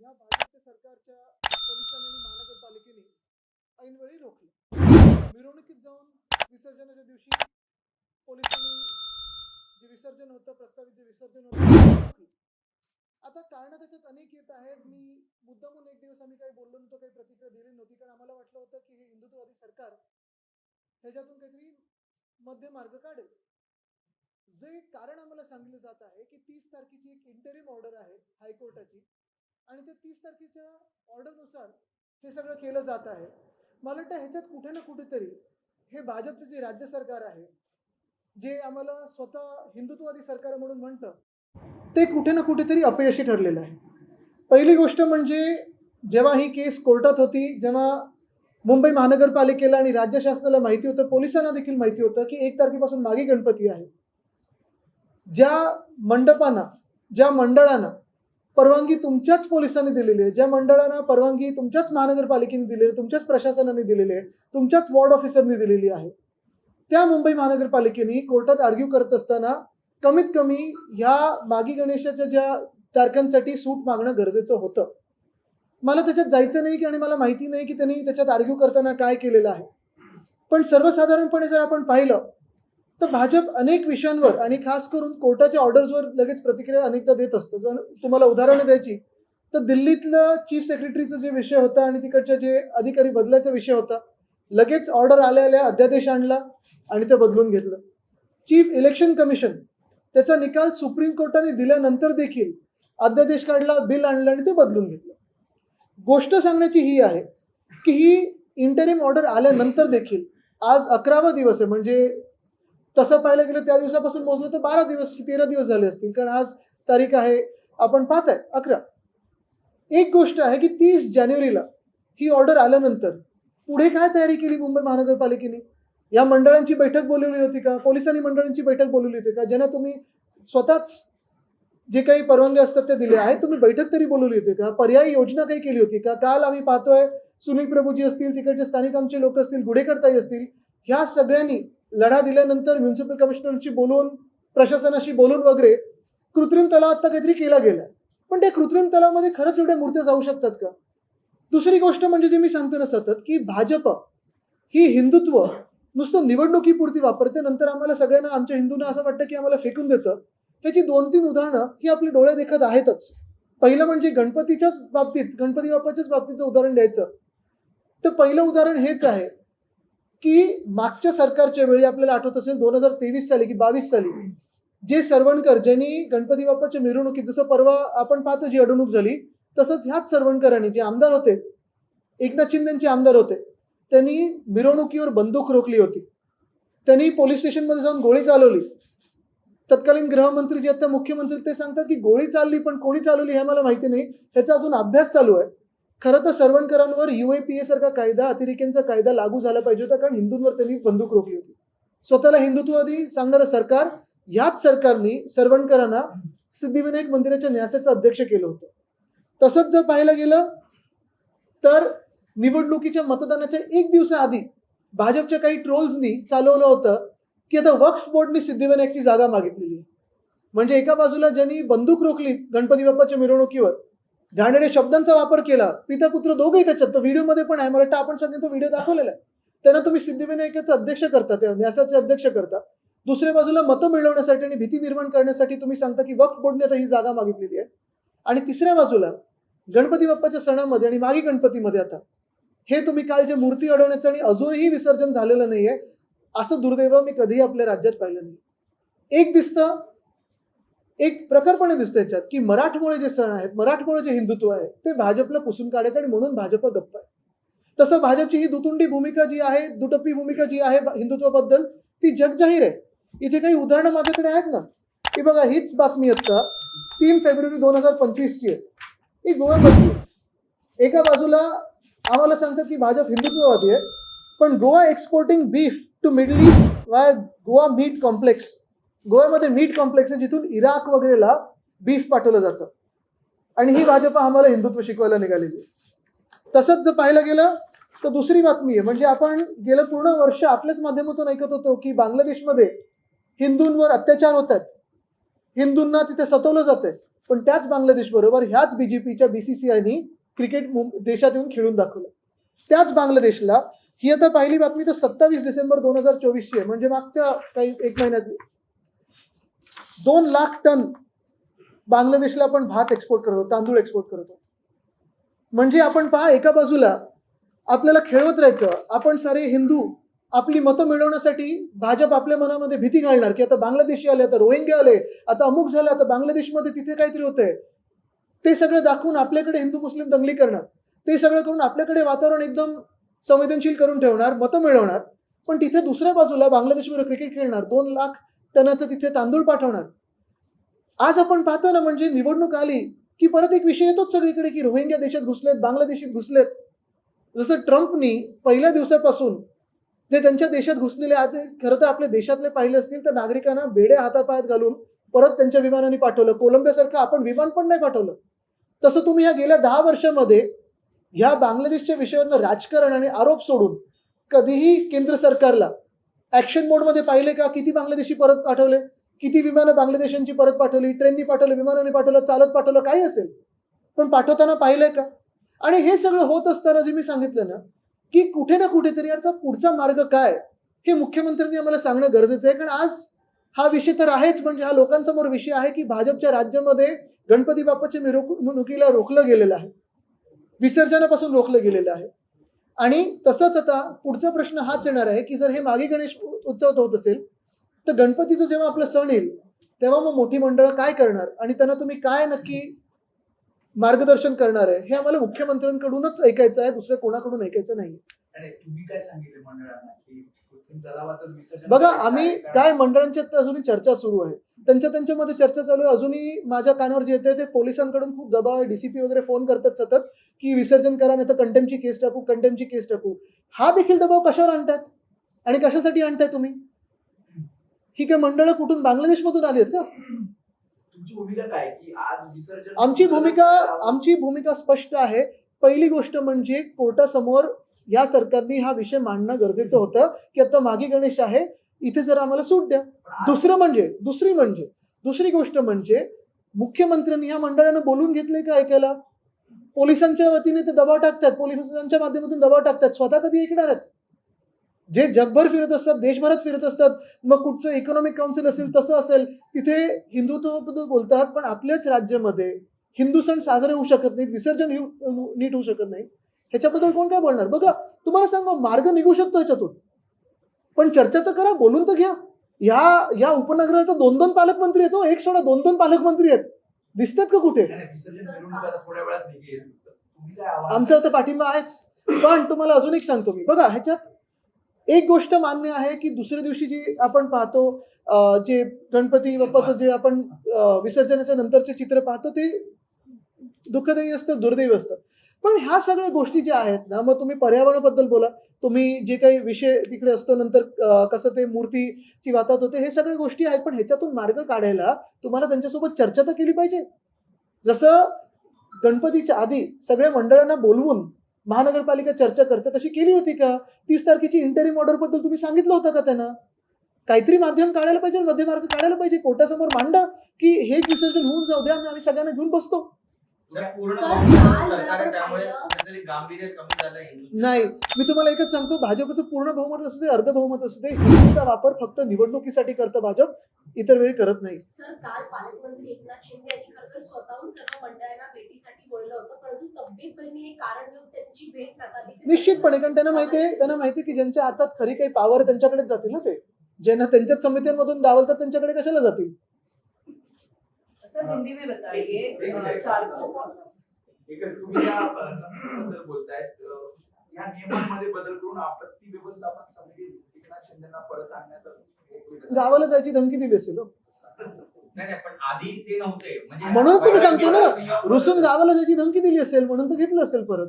या भाजप सरकारच्या पोलिसांनी आणि महानगरपालिकेने ऐनवेळी रोखलं. मिरवणुकीत जाऊन विसर्जनाच्या दिवशी पोलिसांनी जे विसर्जन होतं प्रस्तावित जे विसर्जन होतं रोखलं. आता कारण त्याच्यात अनेक येत आहेत. मी मुद्दामून एक दिवस आम्ही काही बोललो नव्हतो काही प्रतिक्रिया दिली नव्हती. कारण आम्हाला वाटलं होतं की हे हिंदुत्ववादी सरकार ह्याच्यातून काहीतरी मध्य मार्ग काढेल. जे कारण आम्हाला सांगितलं जात आहे की तीस तारखेची एक इंटरिम ऑर्डर आहे हायकोर्टाची. आणि त्या तीस तारखेच्या ऑर्डरनुसार हे सगळं केलं जात आहे. मला वाटतं ह्याच्यात कुठे ना कुठेतरी हे भाजपचं जे राज्य सरकार आहे जे आम्हाला स्वतः हिंदुत्ववादी सरकार म्हणून म्हणतं ते कुठे ना कुठेतरी अपयशी ठरलेलं आहे. पहिली गोष्ट म्हणजे जेव्हा ही केस कोर्टात होती जेव्हा मुंबई महानगरपालिकेला आणि राज्य शासनाला माहिती होतं पोलिसांना देखील माहिती होतं की एक तारखेपासून मागे गणपती आहे. ज्या मंडपांना ज्या मंडळांना परवानगी तुमच्याच पोलिसांनी दिलेली आहे. ज्या मंडळांना परवानगी तुमच्याच महानगरपालिकेने दिलेली आहे तुमच्याच प्रशासनाने दिलेली आहे तुमच्याच वॉर्ड ऑफिसरने दिलेली आहे. त्या मुंबई महानगरपालिकेने कोर्टात आर्ग्यू करत असताना कमीत कमी ह्या मागी गणेशाच्या ज्या तारखांसाठी सूट मागणं गरजेचं होतं. मला त्याच्यात जायचं नाही की आणि मला माहिती नाही की त्यांनी त्याच्यात आर्ग्यू करताना काय केलेलं आहे. पण सर्वसाधारणपणे जर आपण पाहिलं तर भाजप अनेक विषयांवर आणि खास करून कोर्टाच्या ऑर्डर्सवर लगेच प्रतिक्रिया अनेकदा देत असतं. जर तुम्हाला उदाहरणं द्यायची तर दिल्लीतलं चीफ सेक्रेटरीचा जे विषय होता आणि तिकडच्या जे अधिकारी बदलायचा विषय होता लगेच ऑर्डर आल्या आल्या अध्यादेश आणला आणि ते बदलून घेतलं. चीफ इलेक्शन कमिशन त्याचा निकाल सुप्रीम कोर्टाने दिल्यानंतर देखील अध्यादेश काढला बिल आणलं आणि ते बदलून घेतलं. गोष्ट सांगण्याची ही आहे की ही इंटरिम ऑर्डर आल्यानंतर देखील आज अकरावा दिवस आहे. म्हणजे तसं पाहायला गेलं त्या दिवसापासून मोजलं तर बारा दिवस की तेरा दिवस झाले असतील. कारण आज तारीख आहे आपण पाहत आहे अकरा. एक गोष्ट आहे की तीस जानेवारीला ही ऑर्डर आल्यानंतर पुढे काय तयारी केली मुंबई महानगरपालिकेने? या मंडळांची बैठक बोलवली होती का? पोलिसांनी मंडळांची बैठक बोलवली होती का? ज्यांना तुम्ही स्वतःच जे काही परवानगी असतात ते दिले आहेत तुम्ही बैठक तरी बोलवली होती का? पर्यायी योजना काही केली होती का? काल आम्ही पाहतोय सुनील प्रभूजी असतील तिकडचे स्थानिक आमचे लोक असतील गुढेकर्ताई असतील ह्या सगळ्यांनी लढा दिल्यानंतर म्युन्सिपल कमिशनरशी बोलून प्रशासनाशी बोलून वगैरे कृत्रिम तलाव आता काहीतरी केला गेलाय. पण त्या कृत्रिम तलावामध्ये खरंच एवढ्या मूर्त्या जाऊ शकतात का? दुसरी गोष्ट म्हणजे जे मी सांगतो ना सतत की भाजप ही हिंदुत्व नुसतं निवडणुकीपुरती वापरते नंतर आम्हाला सगळ्यांना आमच्या हिंदूंना असं वाटतं की आम्हाला फेकून देतं. त्याची दोन तीन उदाहरणं ही आपली डोळ्या देखत आहेतच. पहिलं म्हणजे गणपतीच्याच बाबतीत गणपती बाप्पाच्याच बाबतीचं उदाहरण द्यायचं. तर पहिलं उदाहरण हेच आहे. की मागच्या सरकारच्या वेळी आपल्याला आठवत असेल दोन हजार तेवीस साली की बावीस साली जे सरवणकर ज्यांनी गणपती बाप्पाच्या मिरवणुकीत जसं परवा आपण पाहतो जी अडवणूक झाली तसंच ह्याच सरवणकरांनी जे आमदार होते एकनाथ शिंदेचे आमदार होते त्यांनी मिरवणुकीवर बंदूक रोखली होती. त्यांनी पोलीस स्टेशनमध्ये जाऊन गोळी चालवली. तत्कालीन गृहमंत्री जे आता मुख्यमंत्री ते सांगतात की गोळी चालली पण कोणी चालवली हे मला माहिती नाही. ह्याचा अजून अभ्यास चालू आहे. खरं तर सरवणकरांवर युएपीए सारखा कायदा अतिरेक्यांचा कायदा लागू झाला पाहिजे होता कारण हिंदूंवर त्यांनी बंदूक रोखली होती. स्वतःला हिंदुत्ववादी सांगणारं सरकार याच सरकारने सर्वणकरांना सिद्धिविनायक मंदिराच्या न्यासाचं अध्यक्ष केलं होतं. तसंच जर पाहायला गेलं तर निवडणुकीच्या मतदानाच्या एक दिवसाआधी भाजपच्या काही ट्रोल्सनी चालवलं होतं की आता वक्फ बोर्डने सिद्धिविनायकची जागा मागितलेली म्हणजे एका बाजूला ज्यांनी बंदूक रोखली गणपती बाप्पाच्या मिरवणुकीवर घाणेरड्या शब्दांचा वापर केला. पिता पुत्र दोघंही त्याच्यात. व्हिडिओमध्ये पण आहे. मला वाटतं आपण सगळे तो व्हिडिओ दाखवलेला आहे. त्यांना तुम्ही सिद्धिविनायकाचं अध्यक्ष करता. त्या न्यासाचे अध्यक्ष करता. दुसऱ्या बाजूला मतं मिळवण्यासाठी आणि भीती निर्माण करण्यासाठी तुम्ही सांगता की वक्फ बोर्डने आता ही जागा मागितलेली आहे. आणि तिसऱ्या बाजूला गणपती बाप्पाच्या सणामध्ये आणि मागी गणपतीमध्ये आता हे तुम्ही काल जे मूर्ती अडवण्याचं आणि अजूनही विसर्जन झालेलं नाहीये असं दुर्दैव मी कधीही आपल्या राज्यात पाहिलं नाही एक दिसतं एक प्रखरपणे दिसतं याच्यात की मराठमोळे जे सण आहेत मराठमोळे जे हिंदुत्व आहे ते भाजपला पुसून काढायचं आणि म्हणून भाजप गप्प आहे. तसं भाजपची ही दुतुंडी भूमिका जी आहे दुटप्पी भूमिका जी आहे हिंदुत्वाबद्दल ती जगजाहीर आहे. इथे काही उदाहरणं माझ्याकडे आहेत ना? की बघा हीच बातमी आता तीन फेब्रुवारी दोन हजार पंचवीसची आहे. ही गोव्यामधली आहे. एका बाजूला आम्हाला सांगतात की भाजप हिंदुत्ववादी आहे पण Goa exporting beef to Middle East why Goa meat complex गोव्यामध्ये मीट कॉम्प्लेक्स आहे जिथून इराक वगैरेला बीफ पाठवलं जातं. आणि ही भाजपा आम्हाला हिंदुत्व शिकवायला निघालेली आहे. तसंच जर पाहायला गेलं तर दुसरी बातमी आहे म्हणजे आपण गेलं पूर्ण वर्ष आपल्याच माध्यमातून ऐकत होतो की बांगलादेशमध्ये हिंदूंवर अत्याचार होत आहेत. हिंदूंना तिथे सतवलं जातंय पण त्याच बांगलादेश बरोबर ह्याच बीजेपीच्या बीसीसीआयनी क्रिकेट देशात येऊन खेळून दाखवलं. त्याच बांगलादेशला ही आता पहिली बातमी तर सत्तावीस डिसेंबर दोन हजार चोवीसची आहे म्हणजे मागच्या काही एक महिन्यात दोन लाख टन बांगलादेशला आपण भात एक्सपोर्ट करतो तांदूळ एक्सपोर्ट करतो म्हणजे आपण पहा एका बाजूला आपल्याला खेळवत राहायचं आपण सारे हिंदू आपली मतं मिळवण्यासाठी भाजप आपल्या मनामध्ये भीती घालणार की आता बांगलादेशी आले आता रोहिंग्या आले आता अमुक झालं आता बांगलादेशमध्ये तिथे काहीतरी होतंय. ते सगळं दाखवून आपल्याकडे हिंदू मुस्लिम दंगली करणार. ते सगळं करून आपल्याकडे वातावरण एकदम संवेदनशील करून ठेवणार मतं मिळवणार. पण तिथे दुसऱ्या बाजूला बांगलादेशमध्ये क्रिकेट खेळणार दोन लाख टनाचं तिथे तांदूळ पाठवणार. आज आपण पाहतो ना म्हणजे निवडणूक आली की परत एक विषय येतोच सगळीकडे की रोहिंग्या देशात घुसलेत बांगलादेशात घुसलेत. जसं ट्रम्पनी पहिल्या दिवसापासून जे त्यांच्या देशात घुसलेले आज खरं तर आपल्या देशातले पाहिले असतील तर नागरिकांना बेड्या हातापायात घालून परत त्यांच्या विमानाने पाठवलं. कोलंबियासारखं आपण विमान पण नाही पाठवलं. तसं तुम्ही ह्या गेल्या दहा वर्षामध्ये ह्या बांगलादेशच्या विषयावरनं राजकारण आणि आरोप सोडून कधीही केंद्र सरकारला ऍक्शन मोडमध्ये पाहिले का किती बांगलादेशी परत पाठवले किती विमानं बांगलादेशांची परत पाठवली ट्रेननी पाठवलं विमानाने पाठवलं चालत पाठवलं काही असेल पण पाठवताना पाहिलंय का आणि हे सगळं होत असताना जे मी सांगितलं ना की कुठे ना कुठेतरी अर्थात पुढचा मार्ग काय हे मुख्यमंत्र्यांनी आम्हाला सांगणं गरजेचं आहे कारण आज हा विषय तर आहेच म्हणजे हा लोकांसमोर विषय आहे की भाजपच्या राज्यामध्ये गणपती बाप्पाच्या मिरवणुकीला रोखलं गेलेलं आहे विसर्जनापासून रोखलं गेलेलं आहे आणि तसंच आता पुढचा प्रश्न हाच येणार आहे की जर हे मागे गणेश उत्सव होत असेल तर गणपतीचं जेव्हा आपलं सण येईल तेव्हा मग मोठी मंडळं काय करणार? आणि त्यांना तुम्ही काय नक्की मार्गदर्शन करणार आहे? हे आम्हाला मुख्यमंत्र्यांकडूनच ऐकायचं आहे दुसऱ्या कोणाकडून ऐकायचं नाही. बघा आम्ही? काय मंडळांच्यात अजूनही चर्चा सुरू आहे. त्यांच्या त्यांच्यामध्ये चर्चा चालू आहे. अजूनही माझ्या कानावर जे येते ते पोलिसांकडून खूप दबाव आहे. डीसीपी वगैरे फोन करतात सतत की विसर्जन करा नाही तर कंटेमची केस टाकू कंटेमची केस टाकू. हा देखील दबाव कशावर आणतात आणि कशासाठी आणताय तुम्ही? ही काय मंडळं कुठून? बांगलादेशमधून आली आहेत का? आमची भूमिका आमची भूमिका स्पष्ट आहे. पहिली गोष्ट म्हणजे कोर्टासमोर या सरकारने हा विषय मांडणं गरजेचं होतं. की आता मागे गणेश आहे. इथे जर आम्हाला सूट द्या. दुसरं म्हणजे दुसरी म्हणजे दुसरी गोष्ट म्हणजे मुख्यमंत्र्यांनी ह्या मंडळानं बोलून घेतलंय का ऐकायला? पोलिसांच्या वतीने ते दबाव टाकतात. पोलिसांच्या माध्यमातून दबाव टाकतात. स्वतः कधी ऐकणार आहेत? जे जगभर फिरत असतात देशभरात फिरत असतात मग कुठचं इकॉनॉमिक काउन्सिल असेल तसं असेल तिथे हिंदुत्वाबद्दल बोलतात पण आपल्याच राज्यामध्ये हिंदू सण साजरे होऊ शकत नाहीत विसर्जन नीट होऊ शकत नाही. ह्याच्याबद्दल कोण काय बोलणार? बघा तुम्हाला सांगा मार्ग निघू शकतो ह्याच्यातून. पण चर्चा तर करा बोलून तर घ्या. या या उपनगरात दोन दोन पालकमंत्री आहेत हो. एक सोडा दोन दोन पालकमंत्री आहेत. दिसतात का कुठे? आमचा तर पाठिंबा आहेच. पण तुम्हाला अजून एक सांगतो मी. बघा ह्याच्यात एक गोष्ट मान्य आहे की दुसऱ्या दिवशी जी आपण पाहतो जे गणपती बाप्पाचं जे आपण विसर्जनाच्या नंतरचे चित्र पाहतो ते दुःखदायी असतं दुर्दैवी असतं. पण ह्या सगळ्या गोष्टी ज्या आहेत ना मग तुम्ही पर्यावरणाबद्दल बोला. तुम्ही जे काही विषय तिकडे असतो नंतर कसं ते मूर्तीची वातात होते हे सगळ्या गोष्टी आहेत पण ह्याच्यातून मार्ग काढायला तुम्हाला त्यांच्यासोबत चर्चा तर केली पाहिजे. जसं गणपतीच्या आधी सगळ्या मंडळांना बोलवून महानगरपालिका चर्चा करते तशी केली होती का? तीस तारखेची इंटरिम ऑर्डरबद्दल तुम्ही सांगितलं होतं का त्यांना? काहीतरी माध्यम काढायला पाहिजे मध्यमार्ग काढायला पाहिजे कोर्टासमोर मांडा की हे विसर्जन होऊन जाऊ द्या आम्ही आम्ही सगळ्यांना घेऊन बसतो. नाही मी तुम्हाला एकच सांगतो भाजपचं पूर्ण बहुमत असू दे अर्ध बहुमत असू दे हिंदूंचा वापर फक्त निवडणुकीसाठी करतं भाजप इतर वेळी करत नाही. सर काल पालकमंत्री एकनाथ शिंदे यांनी खरं तर स्वतःहून सर्व मंडळांना भेटीसाठी बोललं होतं परंतु तब्येत बहिणी हे कारण देऊन त्यांची भेट नाकारली. ते निश्चितपणे कारण त्यांना माहिती आहे त्यांना माहिती आहे की ज्यांच्या हातात खरी काही पावर त्यांच्याकडेच जातील ना ते. ज्यांना त्यांच्याच समित्यांमधून डावलतात त्यांच्याकडे कशाला जातील? सर हिंदी में बताइए. चार या बोलतायत नियमांमध्ये बदल करून आपत्ती व्यवस्थापन समिती एकनाथ शिंदेना परत आणण्याचा. गावाला जायची धमकी दिली असेल हो. नाही नाही पण आधी ते नव्हते म्हणजे म्हणूनच मी सांगतो ना रुसून गावाला जायची धमकी दिली असेल म्हणून तर घेतलं असेल परत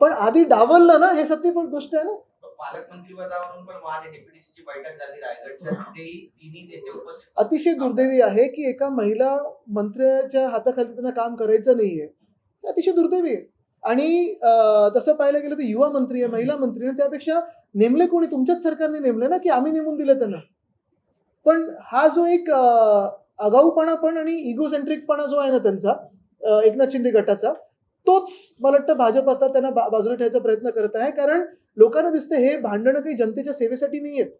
पण आधी डावललं ना हे सत्य गोष्ट आहे ना पालकमंत्री पदावरून पण वाद डेप्युटीची बैठक झाली रायगडच्या. तेही तिन्ही नेते उपस्थित अतिशय दुर्दैवी आहे की एका महिला मंत्र्याच्या हाताखाली त्यांना काम करायचं नाहीये. अतिशय दुर्दैवी आहे. आणि तसं पाहायला गेलं तर युवा मंत्री आहे महिला मंत्री आहे त्यापेक्षा नेमले कोणी? तुमच्याच सरकारने नेमले ना की आम्ही नेमून दिलं त्यांना. पण हा जो एक आगाऊपणा पण आणि इगोसेंट्रिकपणा जो आहे ना त्यांचा एकनाथ शिंदे गटाचा तोच मला वाटतं भाजप आता त्यांना बाजूला ठेवायचा प्रयत्न करत आहे. कारण लोकांना दिसतं हे भांडणं काही जनतेच्या सेवेसाठी नाही आहेत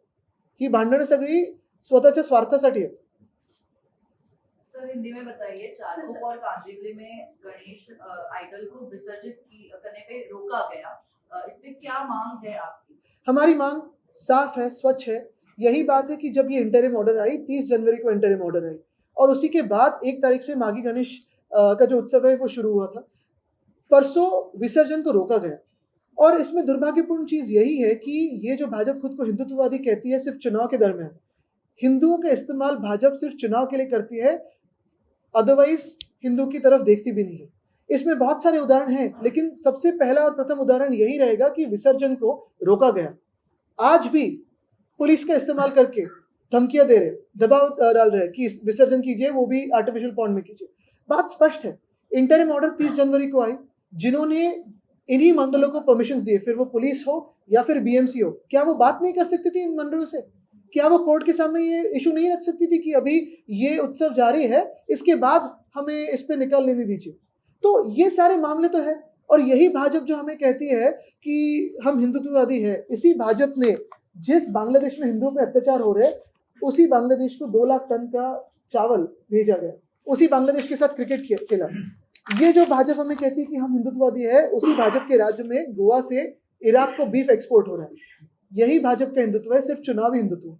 ही भांडणं सगळी स्वतःच्या स्वार्थासाठी आहेत. हिंदी में बताइए चारकोप और कांदिवली में गणेश आइडल को विसर्जित करने पे रोका गया। इस पे क्या मांग है आपकी? हमारी मांग साफ़ है स्वच्छ है। यही बात है कि जब ये इंटरिम ऑर्डर आई तीस जनवरी को इंटरिम ऑर्डर आई। और उसी के बाद एक तारीख से माघी गणेश का जो उत्सव है वो शुरू हुआ था। परसों विसर्जन को रोका गया। और इसमें दुर्भाग्यपूर्ण चीज़ यही है कि ये जो भाजपा खुद को हिंदुत्ववादी कहती है, सिर्फ़ चुनाव के दरमियान। हिंदुओं का इस्तेमाल भाजपा सिर्फ़ चुनाव के लिए करती है अदरवाइज़ हिंदू की तरफ़ देखती भी नहीं है। इसमें बहुत सारे उदाहरण हैं, लेकिन सबसे पहला और प्रथम उदाहरण यही रहेगा कि विसर्जन को रोका गया। आज भी पुलिस का इस्तेमाल करके धमकियाँ दे रहे दबाव डाल रहे कि विसर्जन कीजिए, वो भी आर्टिफिशियल पॉन्ड में कीजिए। बात स्पष्ट है इंटरिम ऑर्डर 30 जनवरी को आई। जिन्होंने इन्हीं मंडलों को परमिशन दिए, फिर वो पुलिस हो या फिर बीएमसी हो, क्या वो बात नहीं कर सकती थी इन मंडलों से? क्या वो कोर्ट के सामने ये इशू नहीं रख सकती थी कि अभी ये उत्सव जारी है, इसके बाद हमें इस पर निकाल लेने दीजिए? तो ये सारे मामले तो है, और यही भाजपा जो हमें कहती है कि हम हिंदुत्ववादी है, इसी भाजपा ने जिस बांग्लादेश में हिंदुओं पे अत्याचार हो रहे, उसी बांग्लादेश को दो लाख टन का चावल भेजा गया, उसी बांग्लादेश के साथ क्रिकेट खेला। ये जो भाजपा हमें कहती है कि हम हिंदुत्ववादी है उसी भाजपा के राज्य में गोवा से इराक को बीफ एक्सपोर्ट हो रहा है। यही भाजपा का हिंदुत्व है सिर्फ़ चुनावी हिंदुत्व।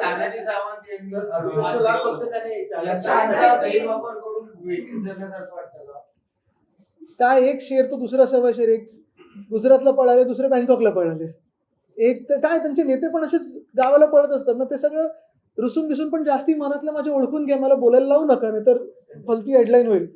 तानाजी सावंत फक्त त्याने गैरवापर करून वाटतं काय एक शेर तो दुसरा सव्वा शेर एक गुजरातला पळाले दुसरे बँकॉकला पळाले एक तर काय त्यांचे नेते पण असेच गावाला पळत असतात ना ते सगळं रुसून बिसून पण जास्ती मनातलं माझ्या ओळखून घ्या मला बोलायला लावू नका नाही तर भलती हेडलाईन होईल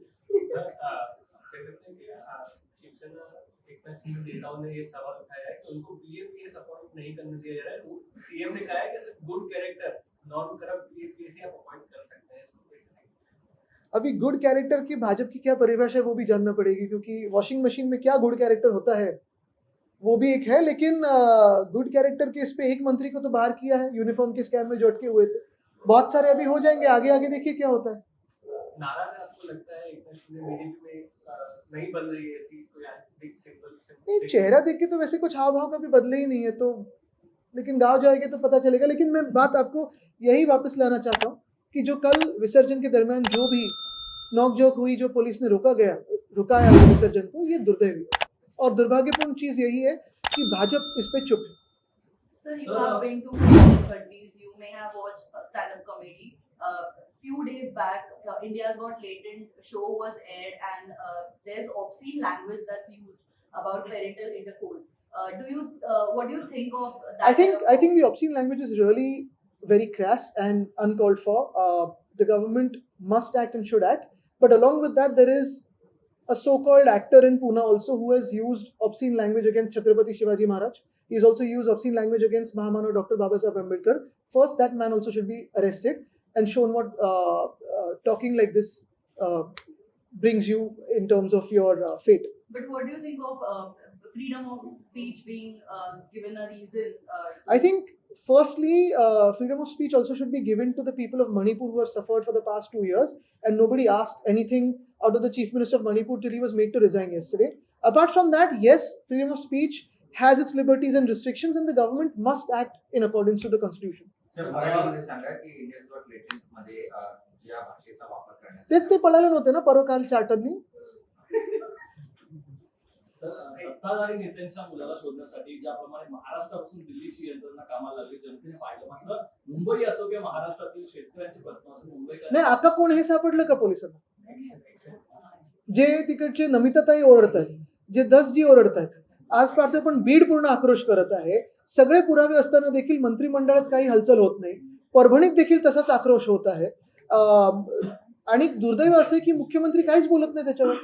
शिवसेना एकनाथ शिंदे नेताओं ने ये सवाल उठाया है कि उनको पीएम अपॉइंट नहीं करने दिया जा रहा है सीएम ने कहा है कि good character non corrupt PM आप अपॉइंट कर सकते हैं इसको कैसे नहीं? अभी गुड कैरेक्टर की भाजपा की क्या परिभाषा है वो भी जानना पड़ेगी क्योंकि वॉशिंग मशीन में क्या गुड कैरेक्टर होता है वो भी एक है लेकिन गुड कैरेक्टर के इस पे एक मंत्री को तो बाहर किया है यूनिफॉर्म के स्कैम में जो अटके हुए थे। बहुत सारे अभी हो जाएँगे आगे आगे देखिए क्या होता है। नहीं है चेहरा देख के तो वैसे कुछ हाव भाव कभी बदले ही नहीं है तो लेकिन गाँव जाएँगे तो पता चलेगा। लेकिन मैं बात आपको यही वापस लाना चाहता हूँ कि जो कल विसर्जन के दरमियान जो भी नोकझोंक हुई जो पुलिस ने रोका गया रुकाया विसर्जन को ये दुर्दैवी। और दुर्भाग्यपूर्ण चीज यही है कि भाजपा इस पे चुप है Sir, you Sir, have been to Indian countries. You may have watched stand-up comedy. Uh, few days back, uh, India's Got Latent show was aired, and uh, there's obscene language that's used about parental intercourse. Uh, do you, uh, what do you think of that? I think kind of- I think the obscene language is really very crass and uncalled for. Uh, the government must act and should act. But along with that, there is a so-called actor in Pune also who has used obscene language against Chhatrapati Shivaji Maharaj. He's also used obscene language against Mahamano Dr. Babasaheb Ambedkar. First, that man also should be arrested and shown what uh, uh, talking like this uh, brings you in terms of your uh, fate. But what do you think of uh, freedom of speech being uh, given a reason? Uh, I think, firstly, uh, freedom of speech also should be given to the people of Manipur who have suffered for the past two years, and nobody asked anything out of the chief minister of Manipur till he was made to resign yesterday. Apart from that, yes, freedom of speech has its liberties and restrictions, and the government must act in accordance to the constitution. Sir मराठीमध्ये सांगा की Indian got latent मध्ये अ, ज्या भाषेचा वापर करण्यात तेच ते पळाले नव्हते ना परोकाल चार्टरनी सर, सत्ताधारी नेत्यांच्या मुलाला शोधण्यासाठी ज्याप्रमाणे महाराष्ट्रापासून दिल्लीची यंत्रणा कामाला लागली जनतेने पाहिलं मात्र मुंबई असो किंवा महाराष्ट्रातील शेतकऱ्यांचे प्रश्न असो मुंबईकर नाही आता कोण हे सापडलं का पोलिसांना? जे तिकडचे नमिताताई ओरडतायत जे दसजी ओरडतायत आज पाहतोय पण बीड पूर्ण आक्रोश करत आहे. सगळे पुरावे असताना देखील मंत्रिमंडळात काही हालचाल होत नाही. परभणीत देखील तसाच आक्रोश होत आहे. आणि दुर्दैव असं की मुख्यमंत्री काहीच बोलत नाही त्याच्यावर.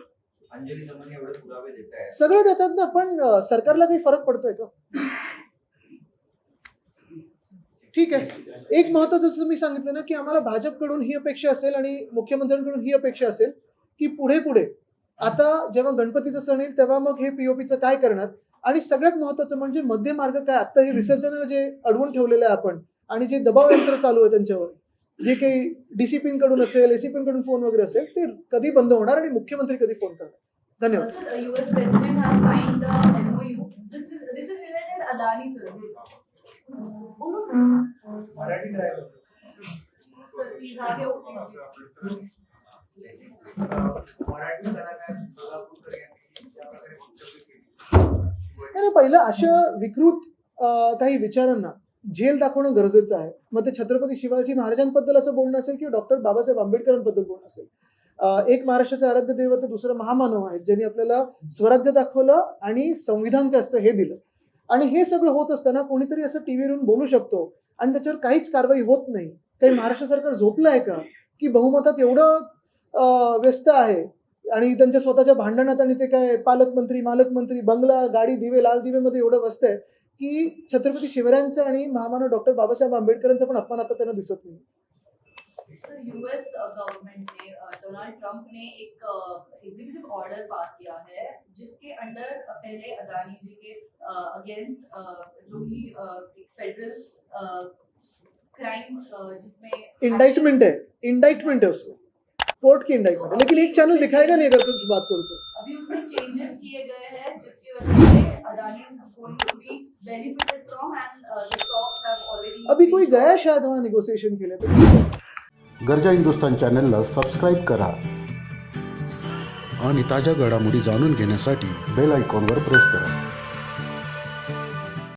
अंजली दमन एवढे पुरावे देत आहेत. सगळे देतात ना पण सरकारला काही फरक पडतोय का? ठीक आहे. एक महत्वाचं जसं मी सांगितलं ना की आम्हाला भाजपकडून ही अपेक्षा असेल आणि मुख्यमंत्र्यांकडून ही अपेक्षा असेल की पुढे पुढे आता जेव्हा गणपतीचा सण येईल तेव्हा मग हे पीओपीचं काय करणार? आणि सगळ्यात महत्वाचं म्हणजे मध्य मार्ग काय? आता हे विसर्जनाला जे अडवून ठेवलेलं आहे आपण आणि जे दबाव यंत्र चालू आहे त्यांच्यावर जे काही डीसीपी कडून असेल एसीपी कडून फोन वगैरे असेल ते कधी बंद होणार आणि मुख्यमंत्री कधी फोन करणार? धन्यवाद. पहिलं अशा विकृत काही विचारांना जेल दाखवणं गरजेचं आहे. मग ते छत्रपती शिवाजी महाराजांबद्दल असं बोलणं असेल किंवा डॉक्टर बाबासाहेब आंबेडकरांबद्दल बोलणं असेल? एक महाराष्ट्राचं आराध्य दैवत दुसरं महामानव आहे ज्यांनी आपल्याला स्वराज्य दाखवलं आणि संविधान काय असतं हे दिलं. आणि हे सगळं होत असताना कोणीतरी असं टीव्हीवरून बोलू शकतो आणि त्याच्यावर काहीच कारवाई होत नाही. काही महाराष्ट्र सरकार झोपलं आहे का? की बहुमतात एवढं व्यस्त आहे आणि त्यांच्या स्वतःच्या भांडणात आणि ते काय पालकमंत्री मालकमंत्री बंगला गाडी दिवे लाल दिवे मध्ये एवढं व्यस्त आहे की छत्रपती शिवरायांचं आणि महामानव डॉक्टर बाबासाहेब आंबेडकरांचा पण अपमान आता त्यांना दिसत नाही. सर यूएस गवर्नमेंट ने डोनाल्ड ट्रंप ने एक एग्जीक्यूटिव ऑर्डर पास किया है जिसके अंडर पहले अदानी जी के अगेंस्ट जो कि फेडरल क्राइम जिसमें इंडाइटमेंट है. इंडाइटमेंट है उसमें. कोर्ट की इंडाइटमेंट है. लेकिन एक चैनल दिखाएगा नहीं अगर कुछ बात करो तो. अभी उसमें चेंजेस किए गए हैं जिसकी वजह से अदानी गोइंग टू ऑलरेडी अभी कोई गया शायद वहाँ निगोसिएशन के लिए? तो गरजा हिंदुस्तान चॅनलला सबस्क्राईब करा. आणि ताज्या घडामोडी जाणून घेण्यासाठी बेल आयकॉनवर प्रेस करा.